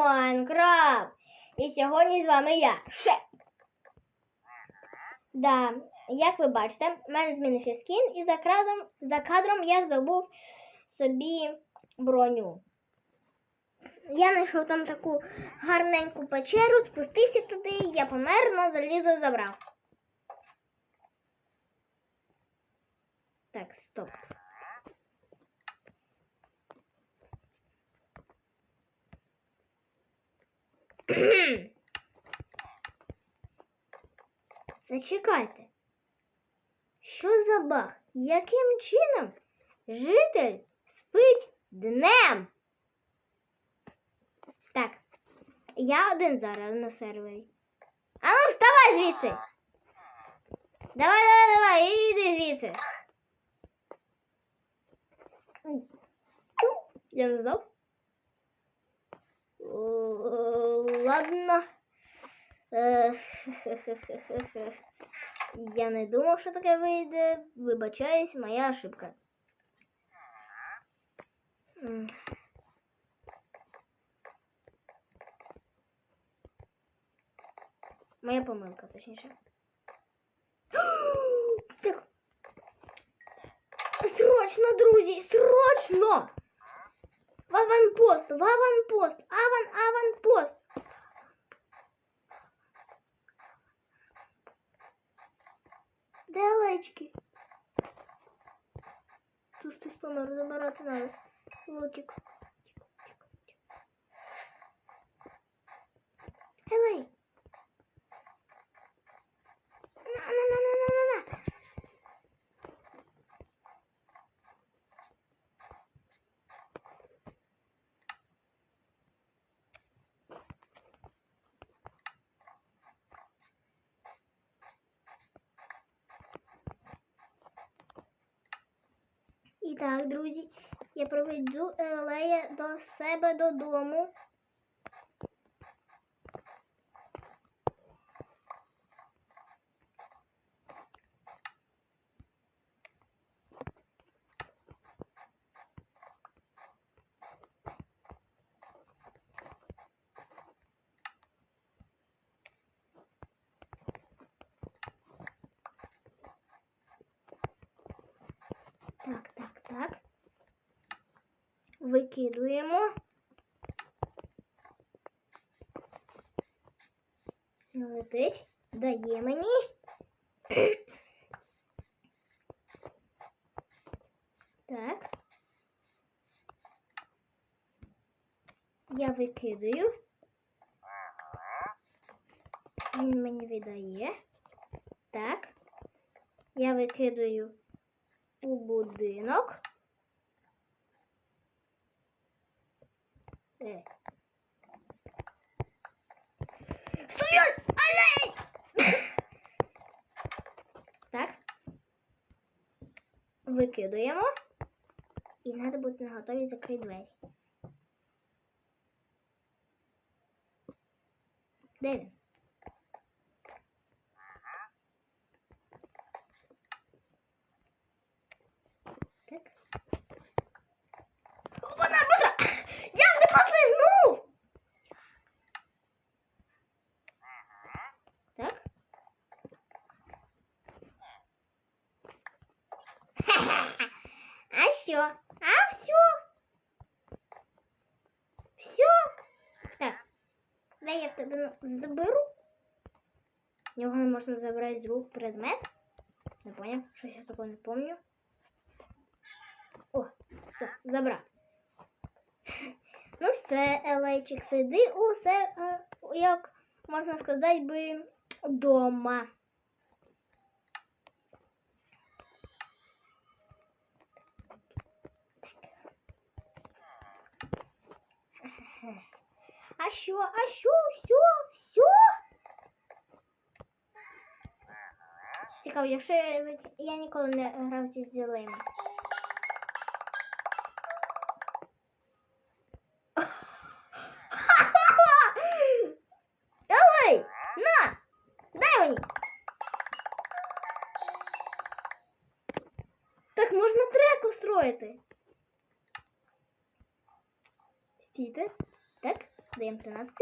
Майнкрафт. І сьогодні з вами я, Шеп. Да, як ви бачите, в мене змінився скін, і за кадром, за кадром я здобув собі броню. Я знайшов там таку гарненьку печеру, спустився туди, я помер, но залізо забрав. Так, стоп. Зачекайте. Що за баг? Яким чином житель спить днем? Так, я один зараз на сервері. А ну вставай звідси. Давай, давай, давай, іди звідси. Я не знав. Ладно. Е, Я не думав, що таке вийде. Вибачаюсь, моя ошибка. Моя помилка, точніше. Так. Срочно, друзі, срочно! Аванпост, в аванпост, аван, аванпост. Де лечки? Тут хтось помер, забирати надо. Лотик. І так, друзі, я проведу Елея до себе додому. Так, так, так. Викидуємо. Летить. Дає мені. Так. Я викидаю. Він мені віддає. Так. Я викидаю у будинок. Стоять! Алей! так. Викидуємо. І треба бути на готові закрити двері. Де він? Так. Вона бутра! Як ти послизнув? Так. Що? А все? Все? Так. Дай я в заберу. В нього не можна забрати з предмет. Не поняв, щось я такого не помню. О, все, забрав. Ну все, Елейчик, сиди усе, е, як можна сказати, би дома. А що, а що, все, все? Цікаво, якщо я, я ніколи не грав зі зілими. Давай! На! Дай мені! Так можна трек устроїти. Стійте. Даємо 13.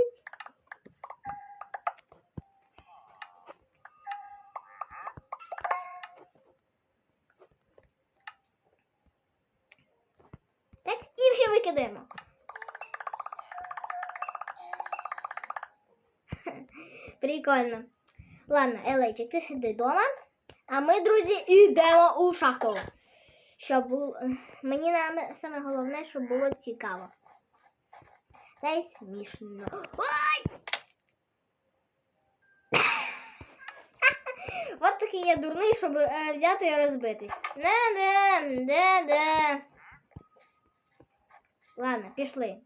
Так, і все викидаємо. Прикольно. Ладно, Елейчик, ти сиди вдома. А ми, друзі, йдемо у шахту. Щоб було... Мені саме головне, щоб було цікаво. Й смішно. Ой! От такий я дурний, щоб е, взяти і розбитись. Не, де, де, де. Ладно, пішли.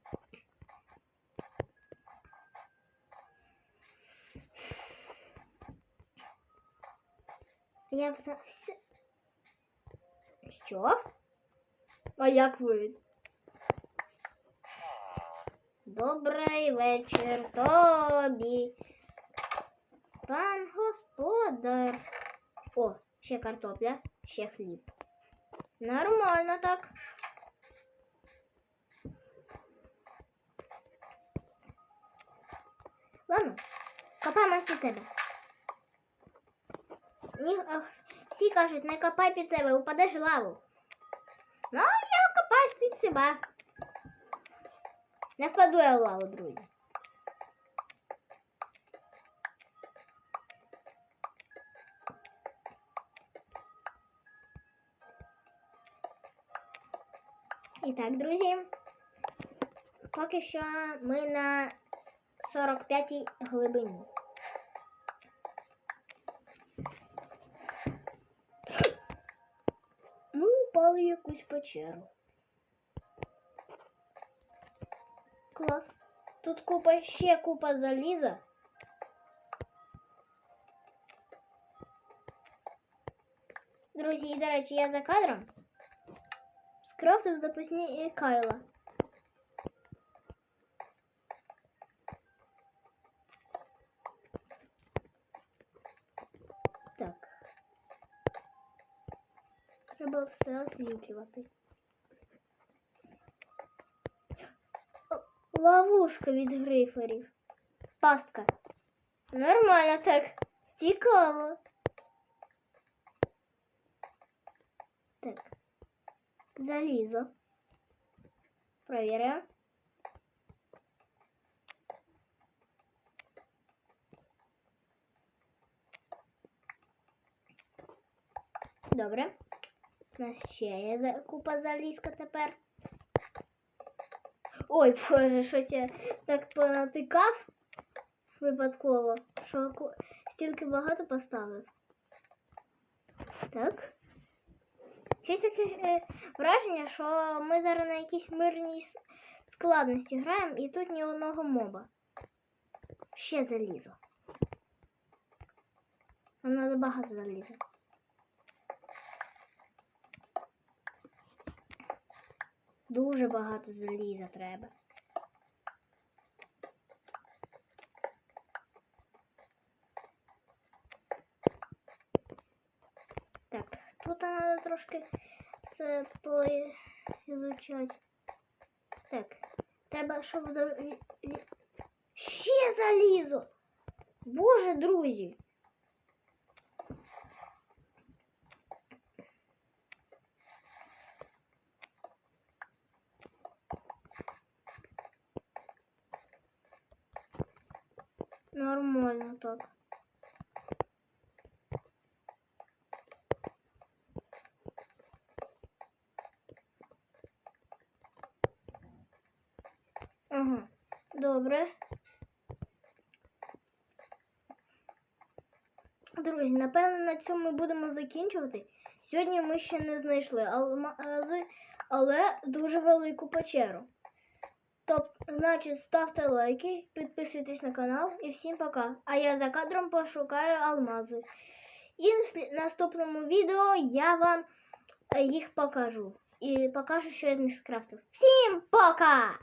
Я все. Що? А як ви? Добрий вечір тобі. Пан господар. О, ще картопля, ще хліб. Нормально так. Ладно, копаємо під себе. Всі кажуть, не копай під себе, упадеш в лаву. Ну, я копаю під себе. Не впаду я в лаву, друзі. І так, друзі, поки що ми на 45-й глибині. Ми упали якусь печеру. Клас. Тут купа ще купа заліза. Друзі, і, до речі, я за кадром скрафтив запасні кайла. Так. Треба все освітлювати. Ловушка від гриферів. Пастка. Нормально так. Цікаво. Так. Залізо. Провіряємо. Добре. У нас ще є купа залізка тепер. Ой, боже, щось я так понатикав випадково, що стільки багато поставив. Так. Щось таке е, враження, що ми зараз на якійсь мирній складності граємо і тут ні одного моба. Ще залізо. Нам треба багато заліза. Дуже багато заліза треба. Так, тут треба трошки все поізучати. Так, треба, щоб ще залізо. Боже, друзі. Нормально так. Ага, добре. Друзі, напевно, на цьому ми будемо закінчувати. Сьогодні ми ще не знайшли алмази, але дуже велику печеру. Тобто, значить, ставте лайки, підписуйтесь на канал і всім пока. А я за кадром пошукаю алмази. І в слі- наступному відео я вам е, їх покажу. І покажу, що я з них скрафтив. Всім пока!